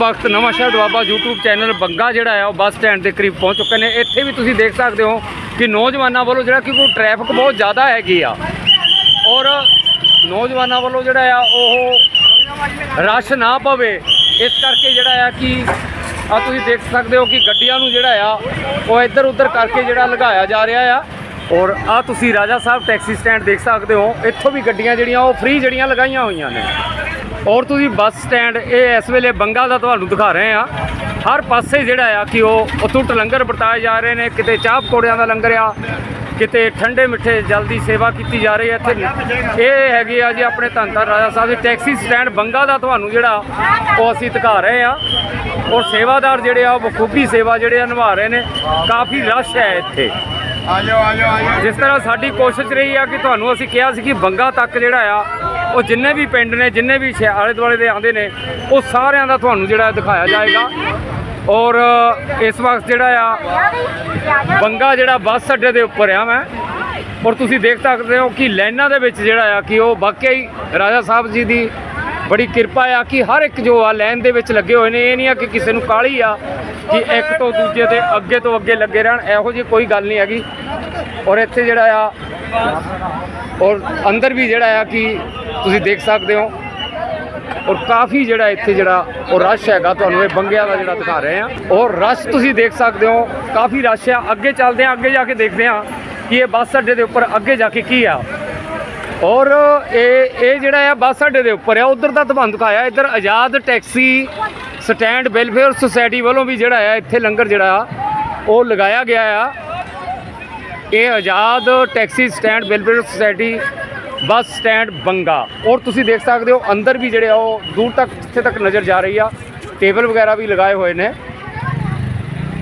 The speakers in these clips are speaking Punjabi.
ਵਕਤ ਨਵਾਂ ਸ਼ਹਿਰ ਦੁਆਬਾ YouTube ਚੈਨਲ ਬੰਗਾ ਜਿਹੜਾ ਹੈ ਉਹ ਬੱਸ ਸਟੈਂਡ ਦੇ ਕਰੀਬ ਪਹੁੰਚ ਚੁੱਕੇ ਨੇ। ਇੱਥੇ ਵੀ ਤੁਸੀਂ ਦੇਖ ਸਕਦੇ ਹੋ ਕਿ ਨੌਜਵਾਨਾਂ ਵੱਲੋਂ ਜਿਹੜਾ ਕਿ ਕੋਈ ਟ੍ਰੈਫਿਕ ਬਹੁਤ ਜ਼ਿਆਦਾ ਹੈਗੀ ਆ। ਔਰ ਨੌਜਵਾਨਾਂ ਵੱਲੋਂ ਜਿਹੜਾ ਆ, ਉਹ ਰਸ਼ ਨਾ ਪਵੇ। ਇਸ ਕਰਕੇ ਜਿਹੜਾ ਆ ਕਿ ਆ ਤੁਸੀਂ ਦੇਖ ਸਕਦੇ ਹੋ ਕਿ ਗੱਡੀਆਂ ਨੂੰ ਜਿਹੜਾ ਆ, ਉਹ ਇੱਧਰ ਉੱਧਰ ਕਰਕੇ ਜਿਹੜਾ ਲਗਾਇਆ ਜਾ ਰਿਹਾ ਆ। ਔਰ ਆ ਤੁਸੀਂ ਰਾਜਾ ਸਾਹਿਬ ਟੈਕਸੀ ਸਟੈਂਡ ਦੇਖ ਸਕਦੇ ਹੋ। ਇੱਥੋਂ ਵੀ ਗੱਡੀਆਂ ਜਿਹੜੀਆਂ, ਉਹ ਫ੍ਰੀ ਜਿਹੜੀਆਂ ਲਗਾਈਆਂ ਹੋਈਆਂ ਨੇ। ਔਰ ਤੁਸੀਂ ਬੱਸ ਸਟੈਂਡ ਇਹ ਇਸ ਵੇਲੇ ਬੰਗਾ ਦਾ ਤੁਹਾਨੂੰ ਦਿਖਾ ਰਹੇ ਆ ਹਰ ਪਾਸੇ ਜਿਹੜਾ ਆ ਕਿ ਉਹ ਅਤੁੱਟ ਲੰਗਰ ਵਰਤਾਏ ਜਾ ਰਹੇ ਨੇ ਕਿਤੇ ਚਾਹ ਪਕੌੜਿਆਂ ਦਾ ਲੰਗਰ ਆ ਕਿਤੇ ਠੰਡੇ ਮਿੱਠੇ ਜਲ ਦੀ ਸੇਵਾ ਕੀਤੀ ਜਾ ਰਹੀ ਹੈ ਇੱਥੇ। ਇਹ ਹੈਗੀ ਆ ਜੀ ਆਪਣੇ ਧੰਨ ਧੰਨ ਰਾਜਾ ਸਾਹਿਬ ਦੀ ਟੈਕਸੀ ਸਟੈਂਡ ਬੰਗਾ ਦਾ ਤੁਹਾਨੂੰ ਜਿਹੜਾ ਉਹ ਅਸੀਂ ਦਿਖਾ ਰਹੇ ਆ ਔਰ ਸੇਵਾਦਾਰ ਜਿਹੜੇ ਆ ਉਹ ਬਖੂਬੀ ਸੇਵਾ ਜਿਹੜੇ ਆ ਨਿਭਾ ਰਹੇ ਨੇ। ਕਾਫੀ ਰਸ਼ ਹੈ ਇੱਥੇ। ਆ ਜਾਓ ਆ ਜਾਓ ਆ ਜਾਓ। ਜਿਸ ਤਰ੍ਹਾਂ ਸਾਡੀ ਕੋਸ਼ਿਸ਼ ਰਹੀ ਆ ਕਿ ਤੁਹਾਨੂੰ ਅਸੀਂ ਕਿਹਾ ਸੀ ਕਿ ਬੰਗਾ ਤੱਕ ਜਿਹੜਾ ਆ ਉਹ ਜਿੰਨੇ ਵੀ ਪਿੰਡ ਨੇ, ਜਿੰਨੇ ਵੀ ਸ਼ਹਿ- ਆਲੇ ਦੁਆਲੇ ਦੇ ਆਉਂਦੇ ਨੇ, ਉਹ ਸਾਰਿਆਂ ਦਾ ਤੁਹਾਨੂੰ ਜਿਹੜਾ ਦਿਖਾਇਆ ਜਾਏਗਾ। ਔਰ, ਇਸ ਵਕਤ ਜਿਹੜਾ ਆ, ਬੰਗਾ ਜਿਹੜਾ ਬੱਸ ਅੱਡੇ ਦੇ ਉੱਪਰ ਆ ਮੈਂ। ਔਰ ਤੁਸੀਂ ਦੇਖ ਸਕਦੇ ਹੋ ਕਿ ਲਾਈਨਾਂ ਦੇ ਵਿੱਚ ਜਿਹੜਾ ਆ ਕਿ ਉਹ ਵਾਕਿਆ ਹੀ ਰਾਜਾ ਸਾਹਿਬ ਜੀ ਦੀ ਬੜੀ ਕਿਰਪਾ ਆ ਕਿ ਹਰ ਇੱਕ ਜੋ ਆ ਲਾਈਨ ਦੇ ਵਿੱਚ ਲੱਗੇ ਹੋਏ ਨੇ, ਇਹ ਨਹੀਂ ਆ ਕਿ ਕਿਸੇ ਨੂੰ ਕਾਹਲੀ ਆ ਕਿ ਇੱਕ ਤੋਂ ਦੂਜੇ ਤੇ ਅੱਗੇ ਤੋਂ ਅੱਗੇ ਲੱਗੇ ਰਹਿਣ, ਇਹੋ ਜਿਹੀ ਕੋਈ ਗੱਲ ਨਹੀਂ ਹੈਗੀ। ਔਰ ਇੱਥੇ ਜਿਹੜਾ ਆ, ਔਰ ਅੰਦਰ ਵੀ ਜਿਹੜਾ ਆ ਕਿ ਤੁਸੀਂ ਦੇਖ ਸਕਦੇ ਹੋ। ਔਰ ਕਾਫੀ ਜਿਹੜਾ ਇੱਥੇ ਜਿਹੜਾ ਉਹ ਰਸ਼ ਹੈਗਾ ਤੁਹਾਨੂੰ ਇਹ ਬੰਗਿਆਂ ਦਾ ਜਿਹੜਾ ਦਿਖਾ ਰਹੇ ਆ ਔਰ ਰਸ਼ ਤੁਸੀਂ ਦੇਖ ਸਕਦੇ ਹੋ, ਕਾਫੀ ਰਸ਼ ਆ। ਅੱਗੇ ਚੱਲਦੇ ਆ ਅੱਗੇ ਜਾ ਕੇ ਦੇਖਦੇ ਆ ਕਿ ਇਹ ਬੱਸ ਅੱਡੇ ਦੇ ਉੱਪਰ ਅੱਗੇ ਜਾ ਕੇ ਕੀ ਆ। ਔਰ ਇਹ ਇਹ ਜਿਹੜਾ ਆ ਬੱਸ ਅੱਡੇ ਦੇ ਉੱਪਰ ਆ, ਉਧਰ ਦਾ ਤੁਹਾਨੂੰ ਦਿਖਾਇਆ, ਇੱਧਰ Azad taxi stand welfare society ਵੱਲੋਂ ਵੀ ਜਿਹੜਾ ਆ, ਇੱਥੇ ਲੰਗਰ ਜਿਹੜਾ ਆ, ਉਹ ਲਗਾਇਆ ਗਿਆ ਆ। ਇਹ Azad taxi stand welfare society bus stand Banga. ਔਰ ਤੁਸੀਂ ਦੇਖ ਸਕਦੇ ਹੋ, ਅੰਦਰ ਵੀ ਜਿਹੜੇ ਆ ਉਹ ਦੂਰ ਤੱਕ ਜਿੱਥੇ ਤੱਕ ਨਜ਼ਰ ਜਾ ਰਹੀ ਆ, ਟੇਬਲ ਵਗੈਰਾ ਵੀ ਲਗਾਏ ਹੋਏ ਨੇ।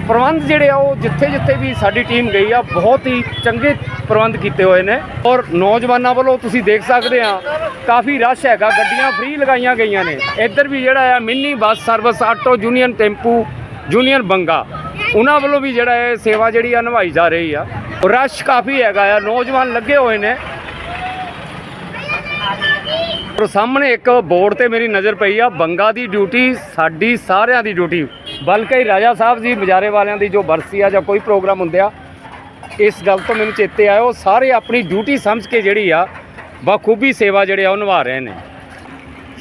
ਪ੍ਰਬੰਧ ਜਿਹੜੇ ਆ, ਉਹ ਜਿੱਥੇ ਜਿੱਥੇ ਵੀ ਸਾਡੀ ਟੀਮ ਗਈ ਆ, ਬਹੁਤ ਹੀ ਚੰਗੇ ਪ੍ਰਬੰਧ ਕੀਤੇ ਹੋਏ ਨੇ। ਔਰ ਨੌਜਵਾਨਾਂ ਵੱਲੋਂ ਤੁਸੀਂ ਦੇਖ ਸਕਦੇ ਆ, ਕਾਫੀ ਰਸ਼ ਹੈਗਾ, ਗੱਡੀਆਂ ਫ੍ਰੀ ਲਗਾਈਆਂ ਗਈਆਂ ਨੇ। ਇੱਧਰ ਵੀ ਜਿਹੜਾ ਆ, mini bus service auto, union tempo, union Banga. ਉਹਨਾਂ ਵੱਲੋਂ ਵੀ ਜਿਹੜਾ ਇਹ ਸੇਵਾ ਜਿਹੜੀ ਆ, ਨਿਭਾਈ ਜਾ ਰਹੀ ਆ। ਰਸ਼ ਕਾਫੀ ਹੈਗਾ ਆ, ਨੌਜਵਾਨ ਲੱਗੇ ਹੋਏ ਨੇ। ਪਰ ਸਾਹਮਣੇ ਇੱਕ ਬੋਰਡ ਤੇ ਮੇਰੀ ਨਜ਼ਰ ਪਈ ਆ, ਬੰਗਾ ਦੀ ਡਿਊਟੀ, ਸਾਡੀ ਸਾਰਿਆਂ ਦੀ ਡਿਊਟੀ। ਬਲਕਿ ਰਾਜਾ ਸਾਹਿਬ ਜੀ ਮਜਾਰੇ ਵਾਲਿਆਂ ਦੀ ਜੋ ਬਰਸੀ ਆ ਜਾਂ ਕੋਈ ਪ੍ਰੋਗਰਾਮ ਹੁੰਦੇ ਆ, ਇਸ ਗੱਲ ਤੋਂ ਮੈਨੂੰ ਚੇਤੇ ਆਇਆ ਉਹ ਸਾਰੇ ਆਪਣੀ ਡਿਊਟੀ ਸਮਝ ਕੇ ਜਿਹੜੀ ਆ, ਬਖੂਬੀ ਸੇਵਾ ਜਿਹੜੇ ਆ ਉਹ ਨਿਭਾ ਰਹੇ ਨੇ।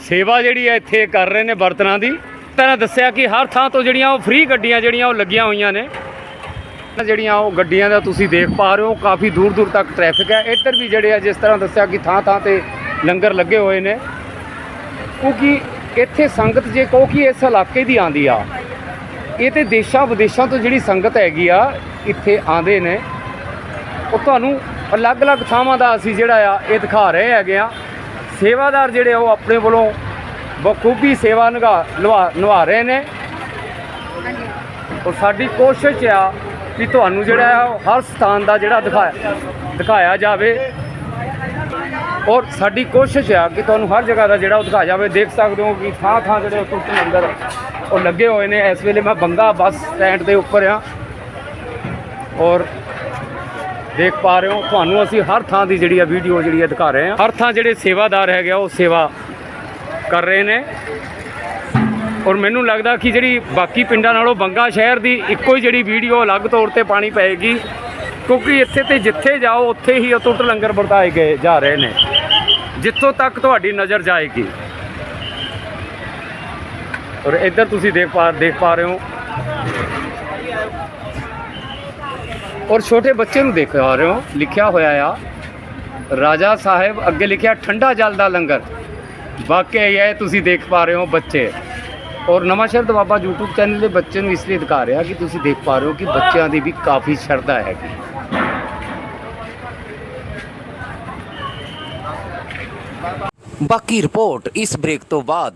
ਸੇਵਾ ਜਿਹੜੀ ਆ ਇੱਥੇ ਕਰ ਰਹੇ ਨੇ ਬਰਤਨਾਂ ਦੀ। ਤਰ੍ਹਾਂ ਦੱਸਿਆ ਕਿ ਹਰ ਥਾਂ ਤੋਂ ਜਿਹੜੀਆਂ ਉਹ ਫ੍ਰੀ ਗੱਡੀਆਂ ਜਿਹੜੀਆਂ ਉਹ ਲੱਗੀਆਂ ਹੋਈਆਂ ਨੇ। ਜਿਹੜੀਆਂ ਉਹ ਗੱਡੀਆਂ ਦਾ ਤੁਸੀਂ ਦੇਖ ਪਾ ਰਹੇ ਹੋ, ਕਾਫੀ ਦੂਰ ਦੂਰ ਤੱਕ ਟ੍ਰੈਫਿਕ ਹੈ। ਇੱਧਰ ਵੀ ਜਿਹੜੇ ਆ, ਜਿਸ ਤਰ੍ਹਾਂ ਦੱਸਿਆ ਕਿ ਥਾਂ ਥਾਂ ਤੇ ਲੰਗਰ ਲੱਗੇ ਹੋਏ ਨੇ। ਕਿਉਂਕਿ ਇੱਥੇ ਸੰਗਤ ਜੇ ਕਹੋ ਕਿ ਇਸ ਇਲਾਕੇ ਦੀ ਆਂਦੀ ਆ, ਇਹ ਤੇ ਦੇਸ਼ਾਂ ਵਿਦੇਸ਼ਾਂ ਤੋਂ ਜਿਹੜੀ ਸੰਗਤ ਹੈਗੀ ਆ, ਇੱਥੇ ਆਂਦੇ ਨੇ। ਉਹ ਤੁਹਾਨੂੰ ਅਲੱਗ-ਅਲੱਗ ਥਾਵਾਂ ਦਾ ਅਸੀਂ ਜਿਹੜਾ ਆ, ਇਹ ਦਿਖਾ ਰਹੇ ਹੈਗੇ ਆ। ਸੇਵਾਦਾਰ ਜਿਹੜੇ ਆ, ਉਹ ਆਪਣੇ ਵੱਲੋਂ ਬਖੂਬੀ ਸੇਵਾ ਨਿਭਾ ਨਿਭਾ ਨਿਭਾ ਰਹੇ ਨੇ। ਔਰ ਸਾਡੀ ਕੋਸ਼ਿਸ਼ ਆ ਕਿ ਤੁਹਾਨੂੰ ਜਿਹੜਾ ਆ, ਉਹ ਹਰ ਸਥਾਨ ਦਾ ਜਿਹੜਾ ਦਿਖਾਇਆ ਦਿਖਾਇਆ ਜਾਵੇ। ਔਰ ਸਾਡੀ ਕੋਸ਼ਿਸ਼ ਆ ਕਿ ਤੁਹਾਨੂੰ ਹਰ ਜਗ੍ਹਾ ਦਾ ਜਿਹੜਾ ਉਹ ਦਿਖਾਇਆ ਜਾਵੇ, ਦੇਖ ਸਕਦੇ ਹੋ ਕਿ ਥਾਂ ਥਾਂ ਜਿਹੜੇ ਉਹ ਟੁੱਟ ਉਹ ਲੱਗੇ ਹੋਏ ਨੇ। ਇਸ ਵੇਲੇ ਮੈਂ ਬੰਗਾ ਬੱਸ ਸਟੈਂਡ ਦੇ ਉੱਪਰ ਆ। ਔਰ ਦੇਖ ਪਾ ਰਹੇ ਹੋ, ਤੁਹਾਨੂੰ ਅਸੀਂ ਹਰ ਥਾਂ ਦੀ ਜਿਹੜੀ ਆ ਵੀਡੀਓ ਜਿਹੜੀ ਆ ਦਿਖਾ ਰਹੇ ਹਾਂ। ਹਰ ਥਾਂ ਜਿਹੜੇ ਸੇਵਾਦਾਰ ਹੈਗੇ ਆ, ਉਹ ਸੇਵਾ ਕਰ ਰਹੇ ਨੇ। ਔਰ ਮੈਨੂੰ ਲੱਗਦਾ ਕਿ ਜਿਹੜੀ ਬਾਕੀ ਪਿੰਡਾਂ ਨਾਲੋਂ ਬੰਗਾ ਸ਼ਹਿਰ ਦੀ ਇੱਕੋ ਹੀ ਜਿਹੜੀ ਵੀਡੀਓ ਅਲੱਗ ਤੌਰ ਤੇ ਪਾਣੀ ਪਏਗੀ। ਕਿਉਂਕਿ ਇੱਥੇ ਤੇ ਜਿੱਥੇ ਜਾਓ, ਉੱਥੇ ਹੀ ਅਤੁੱਟ ਲੰਗਰ ਵਰਤਾਏ ਗਏ, ਜਾ ਰਹੇ ਨੇ। ਜਿੱਥੋਂ ਤੱਕ ਤੁਹਾਡੀ ਨਜ਼ਰ ਜਾਏਗੀ। ਔਰ ਇੱਧਰ ਤੁਸੀਂ ਦੇਖ ਪਾ ਦੇਖ ਪਾ ਰਹੇ ਹੋ। ਔਰ ਛੋਟੇ ਬੱਚੇ ਨੂੰ ਦੇਖ ਪਾ ਰਹੇ ਹੋ, ਲਿਖਿਆ ਹੋਇਆ ਆ। ਰਾਜਾ ਸਾਹਿਬ ਅੱਗੇ ਲਿਖਿਆ, ਠੰਡਾ ਜਲ ਦਾ ਲੰਗਰ। ਵਾਕਿਆ ਹੀ ਤੁਸੀਂ ਦੇਖ ਪਾ ਰਹੇ ਹੋ ਬੱਚੇ। ਔਰ ਨਵਾਂ ਸ਼ਹਿਰ ਦਵਾਬਾ YouTube ਚੈਨਲ ਦੇ ਬੱਚੇ ਨੂੰ ਇਸ ਲਈ ਦਿਖਾ ਰਿਹਾ ਕਿ ਤੁਸੀਂ ਦੇਖ ਪਾ ਰਹੇ ਹੋ ਕਿ ਬੱਚਿਆਂ ਦੀ ਵੀ ਕਾਫੀ ਸ਼ਰਧਾ ਹੈਗੀ। ਬਾਕੀ ਰਿਪੋਰਟ ਇਸ ਬ੍ਰੇਕ ਤੋਂ ਬਾਅਦ।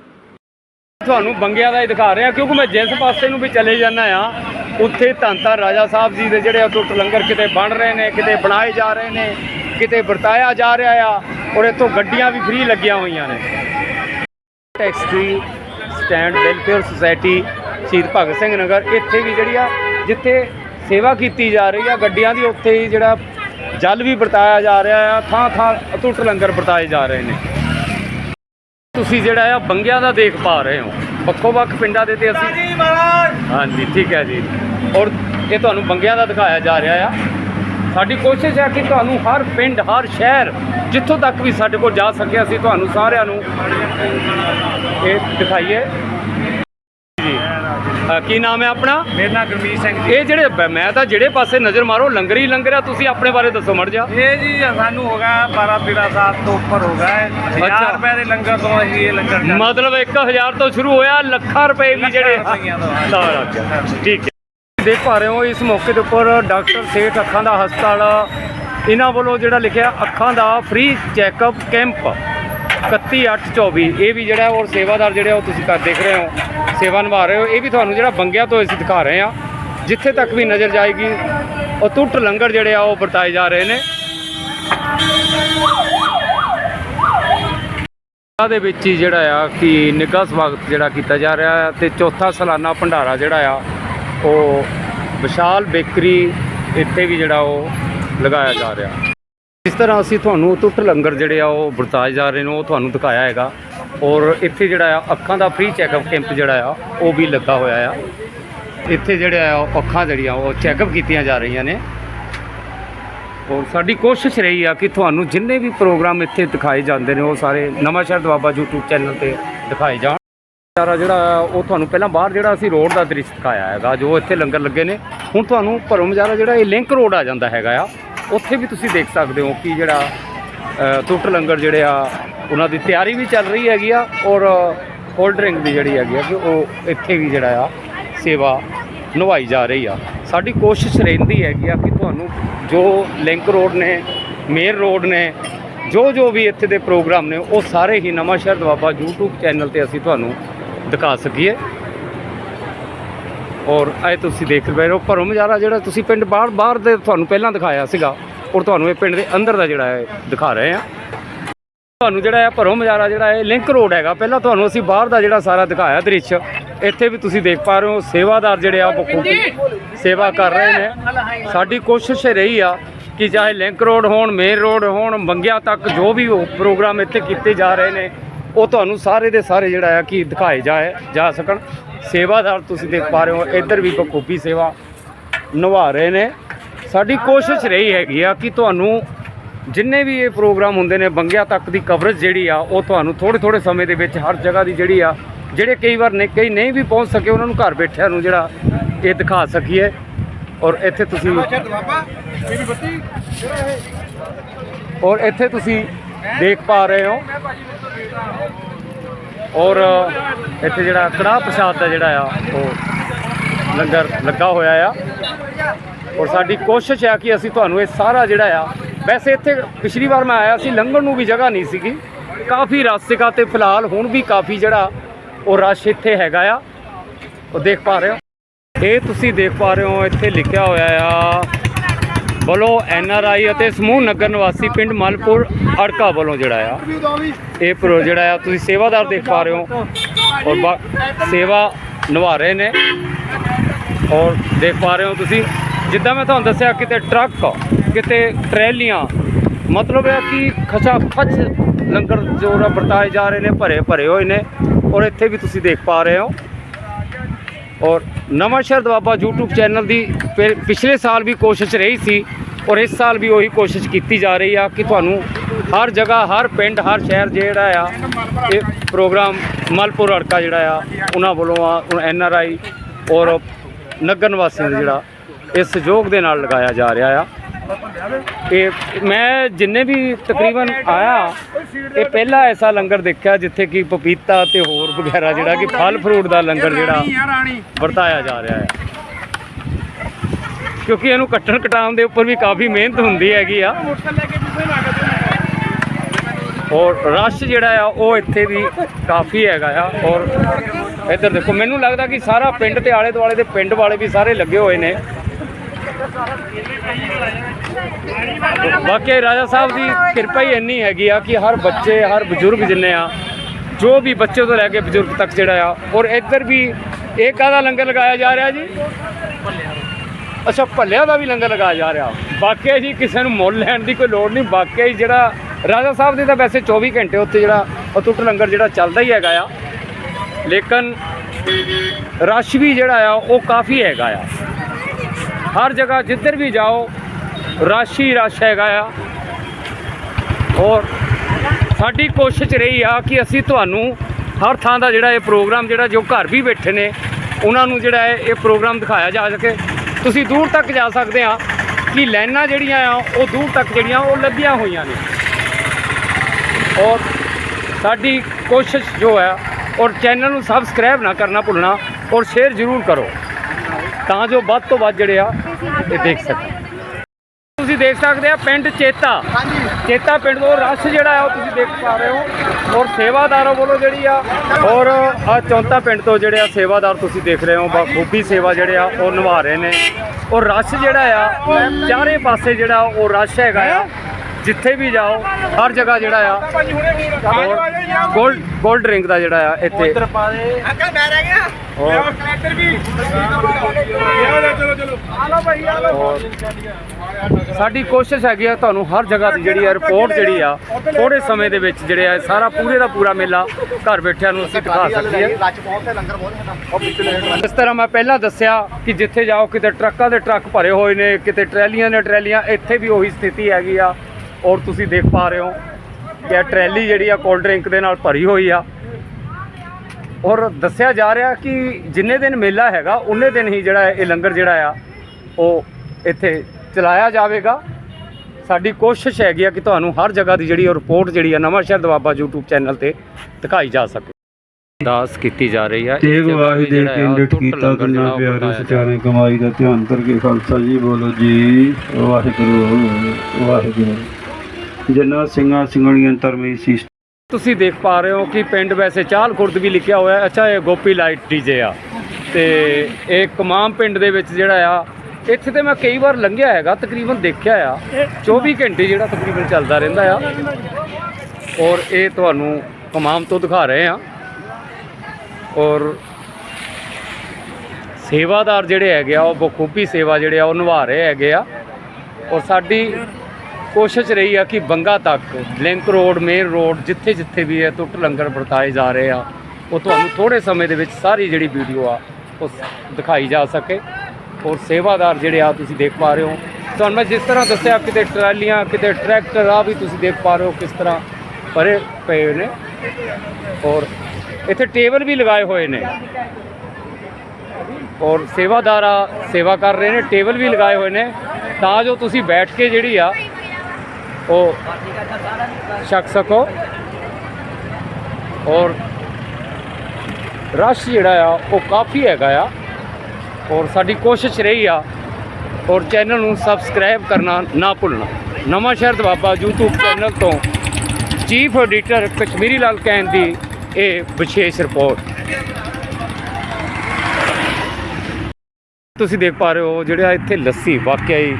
ਤੁਹਾਨੂੰ ਬੰਗਿਆਂ ਦਾ ਹੀ ਦਿਖਾ ਰਿਹਾ, ਕਿਉਂਕਿ ਮੈਂ ਜਿਸ ਪਾਸੇ ਨੂੰ ਵੀ ਚਲੇ ਜਾਂਦਾ ਆ ਉੱਥੇ ਧੰਨ ਧੰਨ ਰਾਜਾ ਸਾਹਿਬ ਜੀ ਦੇ ਜਿਹੜੇ ਟੁੱਟ ਲੰਗਰ ਕਿਤੇ ਬਣ ਰਹੇ ਨੇ, ਕਿਤੇ ਬਣਾਏ ਜਾ ਰਹੇ ਨੇ, ਕਿਤੇ ਵਰਤਾਇਆ ਜਾ ਰਿਹਾ ਆ, ਔਰ ਇੱਥੋਂ ਗੱਡੀਆਂ ਵੀ ਫ੍ਰੀ ਲੱਗੀਆਂ ਹੋਈਆਂ ਨੇ। ਟੈਕਸੀ ਸਟੈਂਡ ਵੈਲਫੇਅਰ ਸੁਸਾਇਟੀ ਸ਼ਹੀਦ ਭਗਤ ਸਿੰਘ ਨਗਰ, ਇੱਥੇ ਵੀ ਜਿਹੜੀ ਆ, ਜਿੱਥੇ ਸੇਵਾ ਕੀਤੀ ਜਾ ਰਹੀ ਆ, ਗੱਡੀਆਂ ਦੀ, ਉੱਥੇ ਹੀ ਜਿਹੜਾ ਜਲ ਵੀ ਵਰਤਾਇਆ ਜਾ ਰਿਹਾ ਆ ਥਾਂ ਥਾਂ ਅਟੁੱਟ ਲੰਗਰ ਵਰਤਾਏ ਜਾ ਰਹੇ ਨੇ। ਤੁਸੀਂ ਜਿਹੜਾ ਆ ਬੰਗਿਆਂ ਦਾ ਦੇਖ ਪਾ ਰਹੇ ਹੋ। ਵੱਖੋ ਵੱਖ ਪਿੰਡਾਂ ਦੇ ਤੇ ਅਸੀਂ ਹਾਂਜੀ ਠੀਕ ਹੈ ਜੀ। ਔਰ ਇਹ ਤੁਹਾਨੂੰ ਬੰਗਿਆਂ ਦਾ ਦਿਖਾਇਆ ਜਾ ਰਿਹਾ ਆ। ਸਾਡੀ ਕੋਸ਼ਿਸ਼ ਹੈ ਕਿ ਤੁਹਾਨੂੰ ਹਰ ਪਿੰਡ ਹਰ ਸ਼ਹਿਰ ਜਿੱਥੋਂ ਤੱਕ ਵੀ ਸਾਡੇ ਕੋਲ ਜਾ ਸਕੇ ਅਸੀਂ ਤੁਹਾਨੂੰ ਸਾਰਿਆਂ ਨੂੰ ਇਹ ਦਿਖਾਈਏ। ਜੀ। ਅ, ਕੀ ਨਾਮ ਹੈ ਆਪਣਾ? ਮੇਰਾ ਨਾਮ ਗੁਰਮੀਤ ਸਿੰਘ ਜੀ। ਇਹ ਜਿਹੜੇ ਬ- ਮੈਂ ਤਾਂ ਜਿਹੜੇ ਪਾਸੇ ਨਜ਼ਰ ਮਾਰੋ ਲੰਗਰ ਹੀ ਲੰਗਰ ਆ ਤੁਸੀਂ ਆਪਣੇ ਬਾਰੇ ਦੱਸੋ ਮੜ ਜਾ। ਇਹ ਜੀ ਸਾਨੂੰ ਹੋ ਗਿਆ 12 13 ਸਾਲ ਤੋਂ ਉੱਪਰ ਹੋ ਗਿਆ ਹੈ। ਅੱਛਾ। 1000 ਰੁਪਏ ਦੇ ਲੰਗਰ ਤੋਂ ਅਸੀਂ ਇਹ ਲੰਗਰ ਮਤਲਬ 1000 ਤੋਂ ਸ਼ੁਰੂ ਹੋਇਆ ਲੱਖਾਂ ਰੁਪਏ ਵੀ ਜਿਹੜੇ ਲੱਖਾਂ ਰੁਪਈਆਂ ਤੋਂ, ਹਾਂਜੀ। ਲਾ ਰੱਖਿਆ। ਠੀਕ ਹੈ। ਦੇਖ ਪਾ ਰਹੇ ਹੋ ਇਸ ਮੌਕੇ ਦੇ ਉੱਪਰ ਡਾਕਟਰ ਸੇਠ ਅੱਖਾਂ ਦਾ ਹਸਪਤਾਲ ਇਹਨਾਂ ਵੱਲੋਂ ਜਿਹੜਾ ਲਿਖਿਆ ਅੱਖਾਂ ਦਾ ਫ੍ਰੀ ਚੈੱਕਅਪ ਕੈਂਪ 31824 ਇਹ ਵੀ ਜਿਹੜਾ ਔਰ ਸੇਵਾਦਾਰ ਜਿਹੜੇ ਆ ਉਹ ਤੁਸੀਂ ਕਰ ਦੇਖ ਰਹੇ ਹੋ, ਸੇਵਾ ਨਿਭਾ ਰਹੇ ਹੋ, ਇਹ ਵੀ ਤੁਹਾਨੂੰ ਜਿਹੜਾ ਬੰਗਿਆ ਤੋਂ ਅਸੀਂ ਦਿਖਾ ਰਹੇ ਹਾਂ, ਜਿੱਥੇ ਤੱਕ ਵੀ ਨਜ਼ਰ ਜਾਏਗੀ, ਉਹ ਟੁੱਟ ਲੰਗਰ ਜਿਹੜੇ ਆ ਉਹ ਵਰਤਾਏ ਜਾ ਰਹੇ ਨੇ। ਦੇ ਵਿੱਚ ਹੀ ਜਿਹੜਾ ਆ ਕਿ ਨਿੱਘਾ ਸਵਾਗਤ ਜਿਹੜਾ ਕੀਤਾ ਜਾ ਰਿਹਾ ਹੈ ਤੇ ਚੌਥਾ ਸਾਲਾਨਾ ਭੰਡਾਰਾ ਜਿਹੜਾ ਆ, ਉਹ ਵਿਸ਼ਾਲ ਬੇਕਰੀ ਇੱਥੇ ਵੀ ਜਿਹੜਾ ਉਹ ਲਗਾਇਆ ਜਾ ਰਿਹਾ। ਇਸ ਤਰ੍ਹਾਂ ਅਸੀਂ ਤੁਹਾਨੂੰ ਟੁੱਟ ਲੰਗਰ ਜਿਹੜੇ ਆ ਉਹ ਵਰਤਾਏ ਜਾ ਰਹੇ ਨੇ ਉਹ ਤੁਹਾਨੂੰ ਦਿਖਾਇਆ ਹੈਗਾ। ਔਰ ਇੱਥੇ ਜਿਹੜਾ ਆ ਅੱਖਾਂ ਦਾ ਫ੍ਰੀ ਚੈੱਕਅਪ ਕੈਂਪ ਜਿਹੜਾ ਆ ਉਹ ਵੀ ਲੱਗਾ ਹੋਇਆ ਆ। ਇੱਥੇ ਜਿਹੜਾ ਆ ਉਹ ਅੱਖਾਂ ਜਿਹੜੀਆਂ ਉਹ ਚੈੱਕਅਪ ਕੀਤੀਆਂ ਜਾ ਰਹੀਆਂ ਨੇ। ਔਰ ਸਾਡੀ ਕੋਸ਼ਿਸ਼ ਰਹੀ ਆ ਕਿ ਤੁਹਾਨੂੰ ਜਿੰਨੇ ਵੀ ਪ੍ਰੋਗਰਾਮ ਇੱਥੇ ਦਿਖਾਏ ਜਾਂਦੇ ਨੇ ਉਹ ਸਾਰੇ ਨਵਾਂ ਸ਼ਹਿਰ ਦੁਆਬਾ YouTube ਚੈਨਲ ਤੇ ਦਿਖਾਏ ਜਾਣ। ਸਾਰਾ ਜਿਹੜਾ ਆ, ਉਹ ਤੁਹਾਨੂੰ ਪਹਿਲਾਂ ਬਾਹਰ ਜਿਹੜਾ ਅਸੀਂ ਰੋਡ ਦਾ ਦ੍ਰਿਸ਼ ਦਿਖਾਇਆ ਹੈਗਾ ਜੋ ਇੱਥੇ ਲੰਗਰ ਲੱਗੇ ਨੇ। ਹੁਣ ਤੁਹਾਨੂੰ ਭਰਮ ਜਿਹੜਾ ਇਹ ਲਿੰਕ ਰੋਡ ਆ ਜਾਂਦਾ ਹੈਗਾ ਆ। ਉੱਥੇ ਵੀ ਤੁਸੀਂ ਦੇਖ ਸਕਦੇ ਹੋ ਕਿ ਜਿਹੜਾ ਟੁੱਟ ਲੰਗਰ ਜਿਹੜੇ ਆ, ਉਹਨਾਂ ਦੀ ਤਿਆਰੀ ਵੀ ਚੱਲ ਰਹੀ ਹੈਗੀ ਆ ਔਰ ਕੋਲਡ ਡਰਿੰਕ ਵੀ ਜਿਹੜੀ ਹੈਗੀ ਆ ਕਿ ਉਹ ਇੱਥੇ ਵੀ ਜਿਹੜਾ ਆ, ਸੇਵਾ ਨਿਭਾਈ ਜਾ ਰਹੀ ਆ। ਸਾਡੀ ਕੋਸ਼ਿਸ਼ ਰਹਿੰਦੀ ਹੈਗੀ ਆ ਕਿ ਤੁਹਾਨੂੰ ਜੋ ਲਿੰਕ ਰੋਡ ਨੇ ਮੇਨ ਰੋਡ ਨੇ, ਜੋ ਜੋ ਵੀ ਇੱਥੇ ਦੇ ਪ੍ਰੋਗਰਾਮ ਨੇ, ਉਹ ਸਾਰੇ ਹੀ ਨਵਾਂ ਸ਼ਹਿਰ ਦੁਆਬਾ YouTube ਚੈਨਲ ਤੇ ਅਸੀਂ ਤੁਹਾਨੂੰ ਦਿਖਾ ਸਕੀਏ। ਔਰ ਇਹ ਤੁਸੀਂ ਦੇਖ ਰਹੇ ਹੋ ਭਰੋ ਮਜਾਰਾ ਜਿਹੜਾ ਤੁਸੀਂ ਪਿੰਡ ਬਾਹਰ ਬਾਹਰ ਦੇ ਤੁਹਾਨੂੰ ਪਹਿਲਾਂ ਦਿਖਾਇਆ ਸੀਗਾ ਔਰ ਤੁਹਾਨੂੰ ਇਹ ਪਿੰਡ ਦੇ ਅੰਦਰ ਦਾ ਜਿਹੜਾ ਹੈ ਦਿਖਾ ਰਹੇ ਹਾਂ। ਤੁਹਾਨੂੰ ਜਿਹੜਾ ਹੈ ਭਰੋ ਮਜਾਰਾ ਜਿਹੜਾ ਹੈ ਲਿੰਕ ਰੋਡ ਹੈਗਾ, ਪਹਿਲਾਂ ਤੁਹਾਨੂੰ ਅਸੀਂ ਬਾਹਰ ਦਾ ਜਿਹੜਾ ਸਾਰਾ ਦਿਖਾਇਆ ਦ੍ਰਿਸ਼। ਇੱਥੇ ਵੀ ਤੁਸੀਂ ਦੇਖ ਪਾ ਰਹੇ ਹੋ, ਸੇਵਾਦਾਰ ਜਿਹੜੇ ਆ ਬਖੂਬੀ ਸੇਵਾ ਕਰ ਰਹੇ ਨੇ। ਸਾਡੀ ਕੋਸ਼ਿਸ਼ ਰਹੀ ਆ ਕਿ ਚਾਹੇ ਲਿੰਕ ਰੋਡ ਹੋਣ ਮੇਨ ਰੋਡ ਹੋਣ, ਮੰਗਿਆ ਤੱਕ ਜੋ ਵੀ ਪ੍ਰੋਗਰਾਮ ਇੱਥੇ ਕੀਤੇ ਜਾ ਰਹੇ ਨੇ ਉਹ ਤੁਹਾਨੂੰ ਸਾਰੇ ਦੇ ਸਾਰੇ ਜਿਹੜਾ ਆ ਕਿ ਦਿਖਾਏ ਜਾਏ, ਜਾ ਸਕਣ। ਸੇਵਾਦਾਰ ਤੁਸੀਂ ਦੇਖ ਪਾ ਰਹੇ ਹੋ, ਇੱਧਰ ਵੀ ਬਖੂਬੀ ਸੇਵਾ ਨਿਭਾ ਰਹੇ ਨੇ। ਸਾਡੀ ਕੋਸ਼ਿਸ਼ ਰਹੀ ਹੈਗੀ ਆ ਕਿ ਤੁਹਾਨੂੰ ਜਿੰਨੇ ਵੀ ਇਹ ਪ੍ਰੋਗਰਾਮ ਹੁੰਦੇ ਨੇ, ਬੰਗਿਆ ਤੱਕ ਦੀ ਕਵਰੇਜ ਜਿਹੜੀ ਆ, ਉਹ ਤੁਹਾਨੂੰ ਥੋੜੇ ਥੋੜੇ ਸਮੇਂ ਦੇ ਵਿੱਚ ਹਰ ਜਗ੍ਹਾ ਦੀ ਜਿਹੜੀ ਆ, ਜਿਹੜੇ ਕਈ ਵਾਰ ਨੇ ਕਈ ਨਹੀਂ ਵੀ ਪਹੁੰਚ ਸਕੇ, ਉਹਨਾਂ ਨੂੰ ਘਰ ਬੈਠਿਆਂ ਨੂੰ ਜਿਹੜਾ ਇਹ ਦਿਖਾ ਸਕੀਏ। ਔਰ ਇੱਥੇ ਤੁਸੀਂ ਔਰ ਇੱਥੇ ਤੁਸੀਂ ਦੇਖ ਪਾ ਰਹੇ ਹੋ। ਔਰ ਇੱਥੇ ਜਿਹੜਾ ਕੜਾਹ ਪ੍ਰਸ਼ਾਦ ਦਾ ਜਿਹੜਾ ਆ, ਉਹ ਲੰਗਰ ਲੱਗਾ ਹੋਇਆ ਆ। ਔਰ ਸਾਡੀ ਕੋਸ਼ਿਸ਼ ਆ ਕਿ ਅਸੀਂ ਤੁਹਾਨੂੰ ਇਹ ਸਾਰਾ ਜਿਹੜਾ ਆ, ਵੈਸੇ ਇੱਥੇ ਪਿਛਲੀ ਵਾਰ ਮੈਂ ਆਇਆ ਸੀ ਲੰਘਣ ਨੂੰ ਵੀ ਜਗ੍ਹਾ ਨਹੀਂ ਸੀਗੀ। ਕਾਫੀ ਰਸ਼ ਸੀਗਾ ਤੇ ਫਿਲਹਾਲ ਹੁਣ ਵੀ ਕਾਫੀ ਜਿਹੜਾ, ਉਹ ਰਸ਼ ਇੱਥੇ ਹੈਗਾ ਆ। ਉਹ ਦੇਖ ਪਾ ਰਹੇ ਹੋ। ਇਹ ਤੁਸੀਂ ਦੇਖ ਪਾ ਰਹੇ ਹੋ, ਇੱਥੇ ਲਿਖਿਆ ਹੋਇਆ ਆ ਵੱਲੋਂ ਐਨ ਆਰ ਆਈ ਅਤੇ ਸਮੂਹ ਨਗਰ ਨਿਵਾਸੀ ਪਿੰਡ ਮਲਪੁਰ ਅੜਕਾ ਵੱਲੋਂ ਜਿਹੜਾ ਆ, ਇਹ ਪ੍ਰੋ ਜਿਹੜਾ ਆ, ਤੁਸੀਂ ਸੇਵਾਦਾਰ ਦੇਖ ਪਾ ਰਹੇ ਹੋ। ਔਰ ਸੇਵਾ ਨਿਭਾ ਰਹੇ ਨੇ। ਔਰ ਦੇਖ ਪਾ ਰਹੇ ਹੋ ਤੁਸੀਂ। ਜਿੱਦਾਂ ਮੈਂ ਤੁਹਾਨੂੰ ਦੱਸਿਆ, ਕਿਤੇ ਟਰੱਕ, ਕਿਤੇ ਟਰੈਲੀਆਂ, ਮਤਲਬ ਹੈ ਕਿ ਖਚਾ ਖਚ ਲੰਗਰ ਜੋ ਰ ਵਰਤਾਏ ਜਾ ਰਹੇ ਨੇ ਭਰੇ ਭਰੇ ਹੋਏ ਨੇ। ਔਰ ਇੱਥੇ ਵੀ ਤੁਸੀਂ ਦੇਖ ਪਾ ਰਹੇ ਹੋ। ਔਰ Nawanshahr Doaba YouTube channel ਦੀ ਪਿ- ਪਿਛਲੇ ਸਾਲ ਵੀ ਕੋਸ਼ਿਸ਼ ਰਹੀ ਸੀ ਔਰ ਇਸ ਸਾਲ ਵੀ ਉਹੀ ਕੋਸ਼ਿਸ਼ ਕੀਤੀ ਜਾ ਰਹੀ ਆ ਕਿ ਤੁਹਾਨੂੰ ਹਰ ਜਗ੍ਹਾ, ਹਰ ਪਿੰਡ, ਹਰ ਸ਼ਹਿਰ ਜਿਹੜਾ ਆ, ਇਹ ਪ੍ਰੋਗਰਾਮ ਮਲਪੁਰ ਅੜਕਾ ਜਿਹੜਾ ਆ, ਉਹਨਾਂ ਵੱਲੋਂ ਆ ਐਨ ਆਰ ਆਈ ਔਰ ਨਗਰ ਨਿਵਾਸੀਆਂ ਦਾ ਜਿਹੜਾ ਇਸ ਸਹਿਯੋਗ ਦੇ ਨਾਲ ਲਗਾਇਆ ਜਾ ਰਿਹਾ ਆ। ਇਹ ਮੈਂ ਜਿੰਨੇ ਵੀ ਤਕਰੀਬਨ ਆਇਆ ਇਹ ਪਹਿਲਾ ਐਸਾ ਲੰਗਰ ਦੇਖਿਆ ਜਿੱਥੇ ਕਿ ਪਪੀਤਾ ਤੇ ਹੋਰ ਵਗੈਰਾ ਜਿਹੜਾ ਕਿ ਫਲ ਫਰੂਟ ਦਾ ਲੰਗਰ ਜਿਹੜਾ ਵਰਤਾਇਆ ਜਾ ਰਿਹਾ ਹੈ। ਕਿਉਂਕਿ ਇਹਨੂੰ ਕੱਟਣ ਕਟਾਉਣ ਦੇ ਉੱਪਰ ਵੀ ਕਾਫੀ ਮਿਹਨਤ ਹੁੰਦੀ ਹੈਗੀ ਆ। ਔਰ ਰਸ਼ ਜਿਹੜਾ ਆ ਉਹ ਇੱਥੇ ਵੀ ਕਾਫੀ ਹੈਗਾ ਆ। ਔਰ ਇੱਧਰ ਦੇਖੋ ਮੈਨੂੰ ਲੱਗਦਾ ਕਿ ਸਾਰਾ ਪਿੰਡ ਤੇ ਆਲੇ ਦੁਆਲੇ ਦੇ ਪਿੰਡ ਵਾਲੇ ਵੀ ਸਾਰੇ ਲੱਗੇ ਹੋਏ ਨੇ। ਬਾਕੀ ਰਾਜਾ ਸਾਹਿਬ ਦੀ ਕਿਰਪਾ ਹੀ ਇੰਨੀ ਹੈਗੀ ਆ ਕਿ ਹਰ ਬੱਚੇ, ਹਰ ਬਜ਼ੁਰਗ ਜਿੰਨੇ ਆ, ਜੋ ਵੀ ਬੱਚੇ ਤੋਂ ਲੈ ਕੇ ਬਜ਼ੁਰਗ ਤੱਕ ਜਿਹੜਾ ਆ, ਔਰ ਇੱਧਰ ਵੀ ਇਹ ਕਾਹਦਾ ਲੰਗਰ ਲਗਾਇਆ ਜਾ ਰਿਹਾ ਜੀ? ਅੱਛਾ, ਭੱਲਿਆਂ ਦਾ ਵੀ ਲੰਗਰ ਲਗਾਇਆ ਜਾ ਰਿਹਾ। ਬਾਕੀ ਜੀ ਕਿਸੇ ਨੂੰ ਮੁੱਲ ਲੈਣ ਦੀ ਕੋਈ ਲੋੜ ਨਹੀਂ ਬਾਕੀ ਹੀ ਜਿਹੜਾ ਰਾਜਾ ਸਾਹਿਬ ਦੇ ਤਾਂ ਵੈਸੇ 24 ਘੰਟੇ ਉੱਥੇ ਜਿਹੜਾ ਅਤੁੱਟ ਲੰਗਰ ਜਿਹੜਾ ਚੱਲਦਾ ਹੀ ਹੈਗਾ ਆ। ਲੇਕਿਨ ਰਸ਼ ਵੀ ਜਿਹੜਾ ਆ, ਉਹ ਕਾਫੀ ਹੈਗਾ ਆ। ਹਰ ਜਗ੍ਹਾ ਜਿੱਧਰ ਵੀ ਜਾਓ, ਰਸ਼ ਹੀ ਰਸ਼ ਹੈਗਾ ਆ। ਔਰ ਸਾਡੀ ਕੋਸ਼ਿਸ਼ ਰਹੀ ਆ ਕਿ ਅਸੀਂ ਤੁਹਾਨੂੰ ਹਰ ਥਾਂ ਦਾ ਜਿਹੜਾ ਇਹ ਪ੍ਰੋਗਰਾਮ, ਜਿਹੜਾ ਜੋ ਘਰ ਵੀ ਬੈਠੇ ਨੇ, ਉਹਨਾਂ ਨੂੰ ਜਿਹੜਾ ਹੈ ਇਹ ਪ੍ਰੋਗਰਾਮ ਦਿਖਾਇਆ ਜਾ ਸਕੇ। ਤੁਸੀਂ ਦੂਰ ਤੱਕ ਜਾ ਸਕਦੇ ਆ ਕਿ ਲਾਈਨਾਂ ਜਿਹੜੀਆਂ ਆ, ਉਹ ਦੂਰ ਤੱਕ ਜਿਹੜੀਆਂ, ਉਹ ਲੱਗੀਆਂ ਹੋਈਆਂ ਨੇ। ਔਰ ਸਾਡੀ ਕੋਸ਼ਿਸ਼ ਜੋ ਹੈ ਔਰ ਚੈਨਲ ਨੂੰ ਸਬਸਕ੍ਰਾਈਬ ਨਾ ਕਰਨਾ ਭੁੱਲਣਾ, ਔਰ ਸ਼ੇਅਰ ਜ਼ਰੂਰ ਕਰੋ। ਤਾਂ ਜੋ ਵੱਧ ਤੋਂ ਵੱਧ ਜਿਹੜੇ ਆ ਇਹ ਦੇਖ ਸਕਣ। ਤੁਸੀਂ ਦੇਖ ਸਕਦੇ ਆ ਪਿੰਡ ਚੇਤਾ। ਚੇਤਾ ਪਿੰਡ ਤੋਂ ਰਸ਼ ਜਿਹੜਾ ਆ ਉਹ ਤੁਸੀਂ ਦੇਖ ਪਾ ਰਹੇ ਹੋ। ਔਰ ਸੇਵਾਦਾਰਾਂ ਵੱਲੋਂ ਜਿਹੜੀ ਆ ਔਰ ਆ ਚੌਂਤਾ ਪਿੰਡ ਤੋਂ ਜਿਹੜੇ ਆ ਸੇਵਾਦਾਰ ਤੁਸੀਂ ਦੇਖ ਰਹੇ ਹੋ ਬਖੂਬੀ ਸੇਵਾ ਜਿਹੜੇ ਆ ਉਹ ਨਿਭਾ ਰਹੇ ਨੇ। ਔਰ ਰਸ਼ ਜਿਹੜਾ ਆ ਚਾਰੇ ਪਾਸੇ ਜਿਹੜਾ ਉਹ ਰਸ਼ ਹੈਗਾ ਆ ਜਿੱਥੇ ਵੀ ਜਾਓ ਹਰ ਜਗ੍ਹਾ ਜਿਹੜਾ ਆ ਗੋਲਡ ਗੋਲਡ ਡਰਿੰਕ ਦਾ ਜਿਹੜਾ ਆ ਇੱਥੇ। ਅੰਕਲ ਮੈਂ ਰਹਿ ਗਿਆ। ਔਰ ਕਲੈਕਟਰ ਵੀ। ਚਲੋ ਚਲੋ ਆ ਲਓ ਭਾਈ ਆ ਲਓ ਸਾਡੀ ਕੋਸ਼ਿਸ਼ ਹੈਗੀ ਆ ਤੁਹਾਨੂੰ ਹਰ ਜਗ੍ਹਾ ਦੀ ਜਿਹੜੀ ਆ ਰਿਪੋਰਟ ਜਿਹੜੀ ਆ ਥੋੜੇ ਸਮੇਂ ਦੇ ਵਿੱਚ ਜਿਹੜੇ ਆ ਸਾਰਾ ਪੂਰੇ ਦਾ ਪੂਰਾ ਮੇਲਾ ਘਰ ਬੈਠਿਆਂ ਨੂੰ ਅਸੀਂ ਦਿਖਾ ਸਕੀਏ। ਜਿਸ ਤਰ੍ਹਾਂ ਮੈਂ ਪਹਿਲਾਂ ਦੱਸਿਆ ਕਿ ਜਿੱਥੇ ਜਾਓ ਕਿਤੇ ਟਰੱਕਾਂ ਦੇ ਟਰੱਕ ਭਰੇ ਹੋਏ ਨੇ ਕਿਤੇ ਟਰੈਲੀਆਂ ਨੇ ਟਰੈਲੀਆਂ ਇੱਥੇ ਵੀ ਉਹੀ ਸਥਿਤੀ ਹੈਗੀ ਆ। ਔਰ ਤੁਸੀਂ ਦੇਖ ਪਾ ਰਹੇ ਹੋ ਕਿ ਇਹ ਟਰੈਲੀ ਜਿਹੜੀ ਆ ਕੋਲਡ ਡਰਿੰਕ ਦੇ ਨਾਲ ਭਰੀ ਹੋਈ ਆ। ਔਰ ਦੱਸਿਆ ਜਾ ਰਿਹਾ ਕਿ ਜਿੰਨੇ ਦਿਨ ਮੇਲਾ ਹੈਗਾ ਉਹਨੇ ਦਿਨ ਹੀ ਜਿਹੜਾ ਇਹ ਲੰਗਰ ਜਿਹੜਾ ਆ ਉਹ ਇੱਥੇ ਚਲਾਇਆ ਜਾਵੇਗਾ। ਸਾਡੀ ਕੋਸ਼ਿਸ਼ ਹੈਗੀ ਆ ਕਿ ਤੁਹਾਨੂੰ ਹਰ ਜਗ੍ਹਾ ਦੀ ਜਿਹੜੀ ਉਹ ਰਿਪੋਰਟ ਜਿਹੜੀ ਆ ਨਵਾਂ ਸ਼ਹਿਰ ਦਵਾਬਾ YouTube ਚੈਨਲ ਤੇ ਦਿਖਾਈ ਜਾ ਸਕੇ। ਦਾਸ ਕੀਤੀ ਜਾ ਰਹੀ ਆ। ਤੇ ਦੇ ਜਿਹੜਾ ਕੇ ਟੁੱਟ ਕੀਤਾ ਉਹ ਪਿਆਰੇ ਸਚਾਰੇ ਕਮਾਈ ਦਾ ਧਿਆਨ ਕਰਕੇ ਖਾਲਸਾ ਜੀ ਬੋਲੋ ਜੀ ਵਾਹਿਗੁਰੂ ਵਾਹਿਗੁਰੂ। ਜਿਨ੍ਹਾਂ ਸਿੰਘਾਂ ਸਿੰਘਣੀਆਂ ਧਰਮੀ ਸੀਸ ਤੁਸੀਂ ਦੇਖ ਪਾ ਰਹੇ ਹੋ ਕਿ ਪਿੰਡ ਵੈਸੇ ਚਾਲ ਖੁਰਦ ਵੀ ਲਿਖਿਆ ਹੋਇਆ ਹੈ। ਅੱਛਾ, ਇਹ ਗੋਪੀ ਲਾਈਟ ਡੀਜੇ ਆ। ਤੇ ਇਹ ਕਮਾਮ ਪਿੰਡ ਦੇ ਵਿੱਚ ਜਿਹੜਾ ਆ, ਇੱਥੇ ਤੇ ਮੈਂ ਕਈ ਵਾਰ ਲੰਘਿਆ ਹੈਗਾ, ਤਕਰੀਬਨ ਦੇਖਿਆ ਆ। 24 ਘੰਟੇ ਜਿਹੜਾ ਤਕਰੀਬਨ ਚੱਲਦਾ ਰਹਿੰਦਾ ਆ। ਔਰ ਇਹ ਤੁਹਾਨੂੰ ਕਮਾਮ ਤੋਂ ਦਿਖਾ ਰਹੇ ਆ। ਔਰ ਸੇਵਾਦਾਰ ਜਿਹੜੇ ਹੈਗੇ ਆ, ਉਹ ਬਖੂਬੀ ਸੇਵਾ ਜਿਹੜੇ ਆ, ਉਹ ਨਿਭਾ ਰਹੇ ਹੈਗੇ ਆ। ਔਰ ਸਾਡੀ ਕੋਸ਼ਿਸ਼ ਰਹੀ ਆ ਕਿ ਬੰਗਾ ਤੱਕ, ਲਿੰਕ ਰੋਡ, ਮੇਨ ਰੋਡ, ਜਿੱਥੇ ਜਿੱਥੇ ਵੀ ਹੈ, ਟੁੱਟ ਲੰਗਰ ਵਰਤਾਏ ਜਾ ਰਹੇ ਆ, ਉਹ ਤੁਹਾਨੂੰ ਥੋੜੇ ਸਮੇਂ ਦੇ ਵਿੱਚ ਸਾਰੀ ਜਿਹੜੀ ਵੀਡੀਓ ਆ, ਉਹ ਦਿਖਾਈ ਜਾ ਸਕੇ। ਔਰ ਸੇਵਾਦਾਰ ਜਿਹੜੇ ਆ, ਤੁਸੀਂ ਦੇਖ ਪਾ ਰਹੇ ਹੋ। ਤੁਹਾਨੂੰ ਮੈਂ ਜਿਸ ਤਰ੍ਹਾਂ ਦੱਸਿਆ, ਕਿਤੇ ਟਰਾਲੀਆਂ, ਕਿਤੇ ਟਰੈਕਟਰ ਆ ਵੀ ਤੁਸੀਂ ਦੇਖ ਪਾ ਰਹੇ ਹੋ ਕਿਸ ਤਰ੍ਹਾਂ ਭਰੇ ਪਏ ਨੇ। ਔਰ ਇੱਥੇ ਟੇਬਲ ਵੀ ਲਗਾਏ ਹੋਏ ਨੇ। ਔਰ ਸੇਵਾਦਾਰ ਆ, ਸੇਵਾ ਕਰ ਰਹੇ ਨੇ, ਟੇਬਲ ਵੀ ਲਗਾਏ ਹੋਏ ਨੇ। ਤਾਂ ਜੋ ਤੁਸੀਂ ਬੈਠ ਕੇ ਜਿਹੜੀ ਆ ਉਹ ਛਕ ਸਕੋ। ਔਰ ਰਸ਼ ਜਿਹੜਾ ਆ, ਉਹ ਕਾਫੀ ਹੈਗਾ ਆ। ਔਰ ਸਾਡੀ ਕੋਸ਼ਿਸ਼ ਰਹੀ ਆ, ਔਰ ਚੈਨਲ ਨੂੰ ਸਬਸਕ੍ਰਾਈਬ ਕਰਨਾ ਨਾ ਭੁੱਲਣਾ। ਨਵਾਂ ਸ਼ਹਿਰ ਦਵਾਬਾ YouTube ਚੈਨਲ ਤੋਂ ਚੀਫ ਐਡੀਟਰ ਕਸ਼ਮੀਰੀ ਲਾਲ ਕੈਨ ਦੀ ਇਹ ਵਿਸ਼ੇਸ਼ ਰਿਪੋਰਟ ਤੁਸੀਂ ਦੇਖ ਪਾ ਰਹੇ ਹੋ ਜਿਹੜਾ ਇੱਥੇ ਲੱਸੀ ਵਾਕਿਆ ਹੀ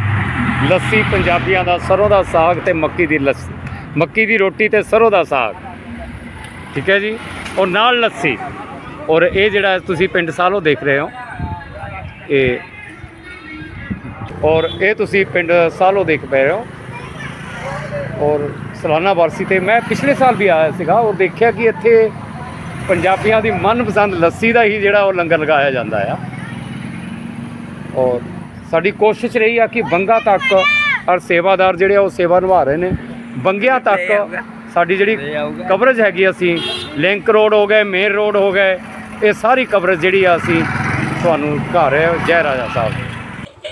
ਲੱਸੀ ਪੰਜਾਬੀਆਂ ਦਾ ਸਰੋਂ ਦਾ ਸਾਗ ਤੇ ਮੱਕੀ ਦੀ ਲੱਸੀ, ਮੱਕੀ ਦੀ ਰੋਟੀ ਤੇ ਸਰੋਂ ਦਾ ਸਾਗ। ਠੀਕ ਹੈ ਜੀ? ਔਰ ਨਾਲ ਲੱਸੀ। ਔਰ ਇਹ ਜਿਹੜਾ ਤੁਸੀਂ ਪਿੰਡ ਸਾਲੋ ਦੇਖ ਰਹੇ ਹੋ, ਇਹ ਔਰ ਇਹ ਤੁਸੀਂ ਪਿੰਡ ਸਾਲੋ ਦੇਖ ਪਾ ਰਹੇ ਹੋ। ਔਰ ਸਾਲਾਨਾ ਵਾਰਸੀ ਤੇ ਮੈਂ ਪਿਛਲੇ ਸਾਲ ਵੀ ਆਇਆ ਸੀਗਾ, ਔਰ ਦੇਖਿਆ ਕਿ ਇੱਥੇ ਪੰਜਾਬੀਆਂ ਦੀ ਮਨਪਸੰਦ ਲੱਸੀ ਦਾ ਹੀ ਜਿਹੜਾ ਉਹ ਲੰਗਰ ਲਗਾਇਆ ਜਾਂਦਾ ਆ। ਔਰ ਸਾਡੀ ਕੋਸ਼ਿਸ਼ ਰਹੀ ਆ ਕਿ ਬੰਗਾ ਤੱਕ ਔਰ ਸੇਵਾਦਾਰ ਜਿਹੜੇ ਆ ਉਹ ਸੇਵਾ ਨਿਭਾ ਰਹੇ ਨੇ। ਬੰਗਿਆਂ ਤੱਕ ਸਾਡੀ ਜਿਹੜੀ ਕਵਰੇਜ ਹੈਗੀ ਅਸੀਂ ਲਿੰਕ ਰੋਡ ਹੋ ਗਏ ਮੇਨ ਰੋਡ ਹੋ ਗਏ ਇਹ ਸਾਰੀ ਕਵਰੇਜ ਜਿਹੜੀ ਆ ਅਸੀਂ ਤੁਹਾਨੂੰ ਦਿਖਾ ਰਹੇ ਹਾਂ ਜੈ ਰਾਜਾ ਸਾਹਿਬ।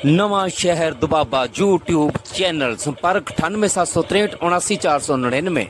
ਨਵਾਂ ਸ਼ਹਿਰ ਦੁਬਾਬਾ YouTube ਚੈਨਲ ਸੰਪਰਕ 98763 79499